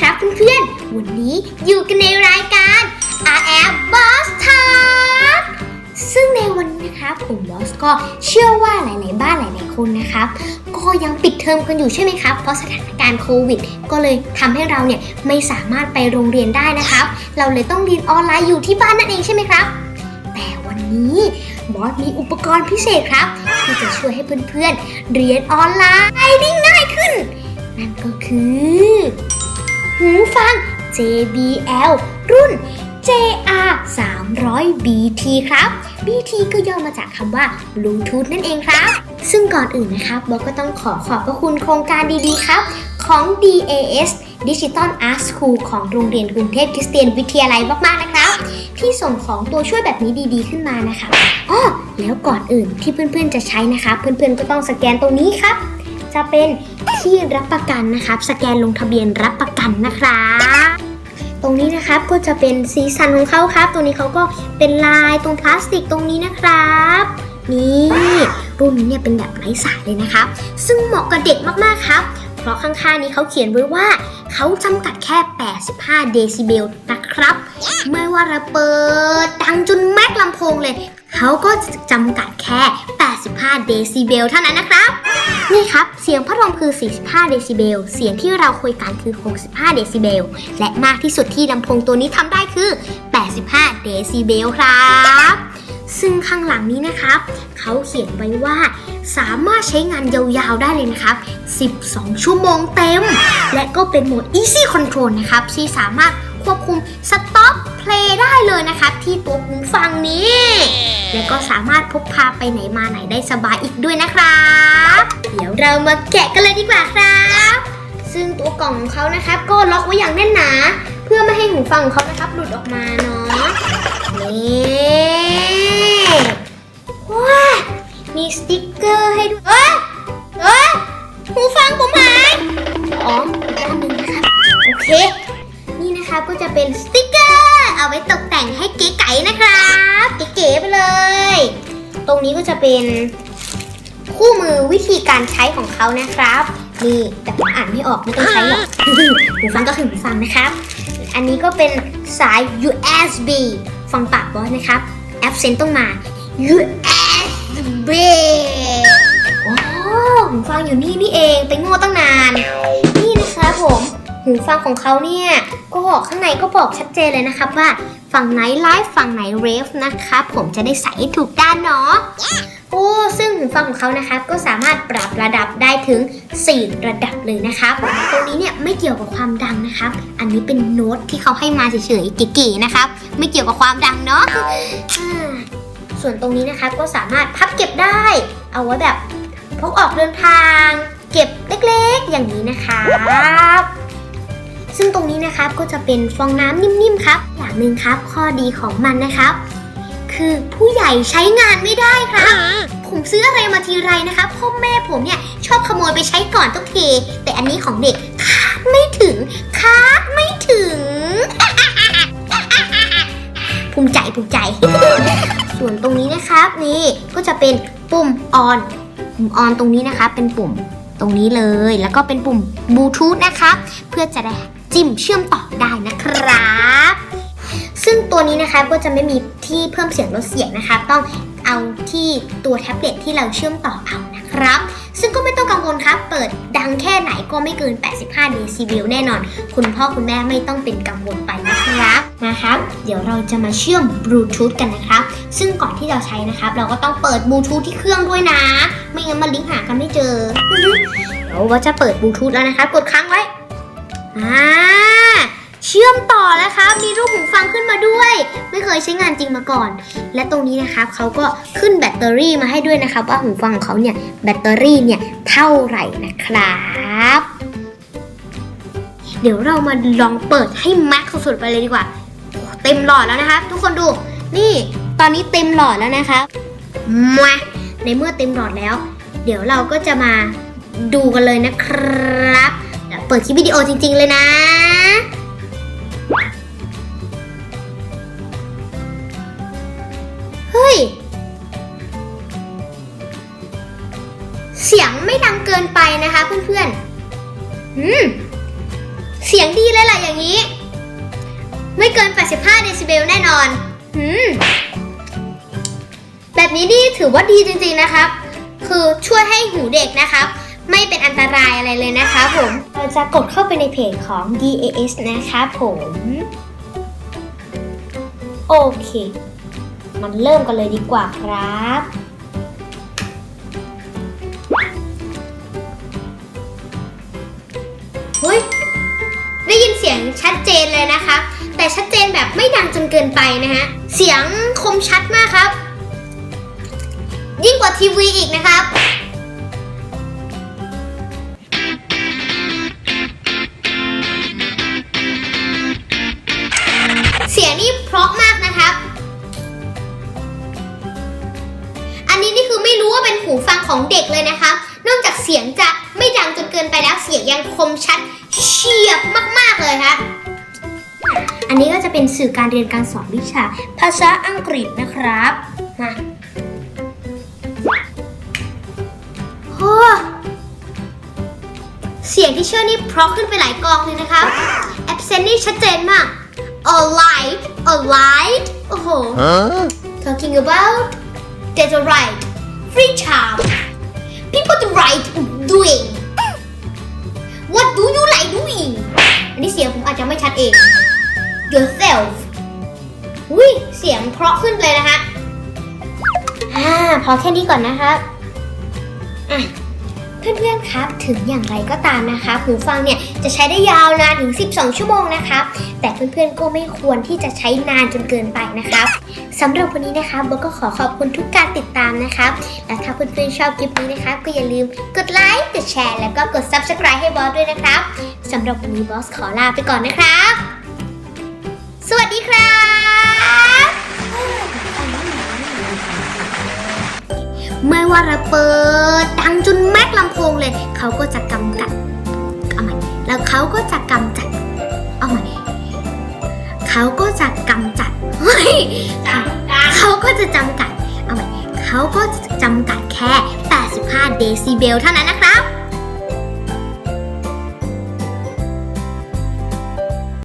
ครับเพื่อนๆ วันนี้อยู่กันในรายการ RF Boss Talk ซึ่งในวันนี้นะครับผมบอสก็เชื่อว่าหลายๆ บ้านหลายๆ คนนะครับก็ยังปิดเทอมกันอยู่ใช่ไหมครับ เพราะสถานการณ์โควิด ก็เลยทำให้เราเนี่ยไม่สามารถไปโรงเรียนได้นะครับ เราเลยต้องเรียนออนไลน์อยู่ที่บ้านนั่นเองใช่ไหมครับ แต่วันนี้บอสมีอุปกรณ์พิเศษครับที่จะช่วยให้เพื่อนๆ เรียนออนไลน์ได้ง่ายขึ้น นั่นก็คือ หูฟัง JBL รุ่น JR 300 BT ครับ BT ก็ย่อมาจากคำว่า Bluetooth นั่นเองครับ ซึ่งก่อนอื่นนะครับบอกก็ต้องขอขอบพระคุณโครงการดีๆครับ ของ DAS Digital Art School ของโรงเรียนกรุงเทพคริสเตียนวิทยาลัยมากๆนะครับ ที่ส่งของตัวช่วยแบบนี้ดีๆขึ้นมานะคะอ้อแล้วก่อนอื่นที่เพื่อนๆจะใช้นะคะ เพื่อนๆก็ต้องสแกนตรงนี้ครับ จะเป็นที่รับประกันนะครับ สแกนลงทะเบียนรับประกันนะครับตรงนี้นะครับก็จะเป็นสีสันของเขาครับตรงนี้เขาก็เป็นลายตรงพลาสติกตรงนี้นะครับ นี่รุ่นนี้เนี่ยเป็นแบบไร้สายเลยนะครับ ซึ่งเหมาะกับเด็กมากๆครับ เพราะข้างๆนี้เขาเขียนไว้ว่าเขาจำกัดแค่ 85 เดซิเบลนะครับ ไม่ว่าเราเปิดดังจนแม็กลำโพงเลย เขาก็จำกัดแค่ 85 เดซิเบลเท่านั้นนะครับ นี่ครับ เสียงพัดลมคือ 45 เดซิเบล เสียงที่เราคุยกันคือ 65 เดซิเบล และมากที่สุดที่ลำโพงตัวนี้ทำได้คือ 85 เดซิเบลครับ ซึ่งข้างหลังนี้นะครับ เขาเขียนไว้ว่าสามารถใช้งานยาวๆได้เลยนะครับ 12 ชั่วโมงเต็ม และก็เป็นโหมด Easy Control นะครับ ที่สามารถ ควบคุม Stop Play ได้เลยนะครับที่ตัวหูฟังนี้ และก็สามารถพกพาไปไหนมาไหนได้สบายอีกด้วยนะครับ เดี๋ยวเรามาแกะกันเลยดีกว่าครับ ซึ่งตัวกล่องของเขานะครับก็ล็อกไว้อย่างแน่นหนา เพื่อไม่ให้หูฟังของเขานะครับหลุดออกมาเนาะนี่ว้ามีสติกเกอร์ให้ด้วยเอ้ยเอ้ยหูฟังผมหายอ๋ออีกด้านหนึ่งนะครับโอเคนี่ นะครับก็จะเป็นสติกเกอร์ เอาไว้ตกแต่งให้เก๋ไก๋นะครับ เก๋ๆไปเลย ตรงนี้ก็จะเป็นคู่มือวิธีการใช้ของเขานะครับ นี่แต่ผมอ่านไม่ออกไม่ต้องใช้หรอกหูฟังก็คือหูฟังนะครับ อันนี้ก็เป็นสาย USB ฟังปากบอสนะครับ แอปเซนต้องมา USB โอ้หูฟังอยู่นี่นี่เองไปโง่ตั้งนาน นี่นะครับผม หูฟังของเขาเนี่ยก็ข้างในก็บอกชัดเจนเลยนะครับว่าฝั่งไหนไลฟ์ฝั่งไหนเรฟนะครับผมจะได้ใส่ถูกด้านเนาะโอ้ซึ่งหูฟังของเขานะครับก็สามารถปรับระดับได้ถึง 4 ระดับเลยนะครับตรงนี้เนี่ยไม่เกี่ยวกับความดังนะครับ อันนี้เป็นโน้ตที่เขาให้มาเฉยๆเก๋ๆนะครับ ไม่เกี่ยวกับความดังเนาะส่วนตรงนี้นะครับก็สามารถพับเก็บได้ เอาไว้แบบพกออกเดินทาง เก็บเล็กๆ อย่างนี้นะครับ ซึ่งตรงนี้นะครับก็จะเป็นฟองน้ำนิ่มๆครับ อย่างหนึ่งครับ ข้อดีของมันนะครับ คือผู้ใหญ่ใช้งานไม่ได้ครับผมซื้ออะไรมาทีไรนะครับพ่อแม่ผมเนี่ยชอบขโมยไปใช้ก่อนทุกทีแต่อันนี้ของเด็กคาดไม่ถึงคาดไม่ถึงภูมิใจภูมิใจ ส่วนตรงนี้นะครับนี่ก็จะเป็นปุ่มออนปุ่มออนตรงนี้นะคะเป็นปุ่มตรงนี้เลย แล้วก็เป็นปุ่มบลูทูธนะคะ เพื่อจะได้ จิ้มเชื่อมต่อได้นะครับ ซึ่งตัวนี้นะคะก็จะไม่มีที่เพิ่มเสียงลดเสียงนะคะ ต้องเอาที่ตัวแท็บเล็ตที่เราเชื่อมต่อเอานะครับ ซึ่งก็ไม่ต้องกังวลครับ เปิดดังแค่ไหนก็ไม่เกิน 85 เดซิเบลแน่นอน คุณพ่อคุณแม่ไม่ต้องเป็นกังวลไปนะครับนะครับ เดี๋ยวเราจะมาเชื่อมบลูทูธกันนะครับ ซึ่งก่อนที่เราใช้นะครับ เราก็ต้องเปิดบลูทูธที่เครื่องด้วยนะ ไม่งั้นมันลิงก์หากันไม่เจอ เดี๋ยวว่าจะเปิดบลูทูธแล้วนะคะ กดค้างไว้ อ่าเชื่อมต่อแล้วครับ มีรูปหูฟังขึ้นมาด้วย ไม่เคยใช้งานจริงมาก่อน และตรงนี้นะครับเขาก็ขึ้นแบตเตอรี่มาให้ด้วยนะครับ ว่าหูฟังของเขาเนี่ยแบตเตอรี่เนี่ยเท่าไหร่นะครับ เดี๋ยวเรามาลองเปิดให้แม็กซ์สุดๆไปเลยดีกว่า เต็มหลอดแล้วนะครับ ทุกคนดูนี่ตอนนี้เต็มหลอดแล้วนะครับมาในเมื่อเต็มหลอดแล้ว เดี๋ยวเราก็จะมาดูกันเลยนะครับ เปิดคลิปวิดีโอจริง ๆ เลยนะ เฮ้ย เสียงไม่ดังเกินไปนะคะเพื่อนๆ อืม เสียงดีเลยล่ะอย่างนี้ ไม่เกิน 85 เดซิเบลแน่นอนหืม แบบนี้นี่ถือว่าดีจริงๆนะครับ คือช่วยให้หูเด็กนะครับ ไม่เป็นอันตรายอะไรเลยนะครับผมเราจะกดเข้าไปในเพจของ DAS นะครับผมโอเค มันเริ่มกันเลยดีกว่าครับ เฮ้ย ได้ยินเสียงชัดเจนเลยนะคะ แต่ชัดเจนแบบไม่ดังจนเกินไปนะฮะ เสียงคมชัดมากครับ ยิ่งกว่าทีวีอีกนะครับ ของเด็กเลยนะคะ นอกจากเสียงจะไม่ดังจนเกินไปแล้วเสียงยังคมชัดเฉียบมากๆเลยคะอันนี้ก็จะเป็นสื่อการเรียนการสอนวิชา ภาษาอังกฤษนะครับมาโอ้เสียงที่เชื่อนี่เพราะขึ้นไปหลายกองเลยนะครับ accent นี่ชัดเจนมาก alright alright โอ้โห Huh? talking about there's a every time. People the right doing. What do you like doing? อันนี้เสียงผมอาจจะไม่ชัดเอง Yourself. อุ้ยเสียงเพราะขึ้นเลยนะคะอ่าพอแค่นี้ก่อนนะครับอะ เพื่อนๆครับ ถึงอย่างไรก็ตามนะคะหูฟังเนี่ยจะใช้ได้ยาวนานถึง 12 ชั่วโมงนะครับ แต่เพื่อนๆก็ไม่ควรที่จะใช้นานจนเกินไปนะครับสำหรับวันนี้นะคะโบก็ขอขอบคุณทุกการติดตามนะครับ และถ้าเพื่อนๆชอบคลิปนี้นะคะก็อย่าลืมกดไลค์กดแชร์แล้วก็กด subscribe ให้บอสด้วยนะครับสำหรับวันนี้บอสขอลาไปก่อนนะครับ สวัสดีครับไม่ว่าราเปิดดังจนม ลำโพงเลย เขาก็จะกำกัดเอาใหม่แล้วเขาก็จะกำจัดเอาใหม่เขาก็จะกำจัดเฮ้ยเขาเขาก็จะจำกัดเอาใหม่เขาก็จะจำกัดแค่ 85 เดซิเบลเท่านั้นนะครับ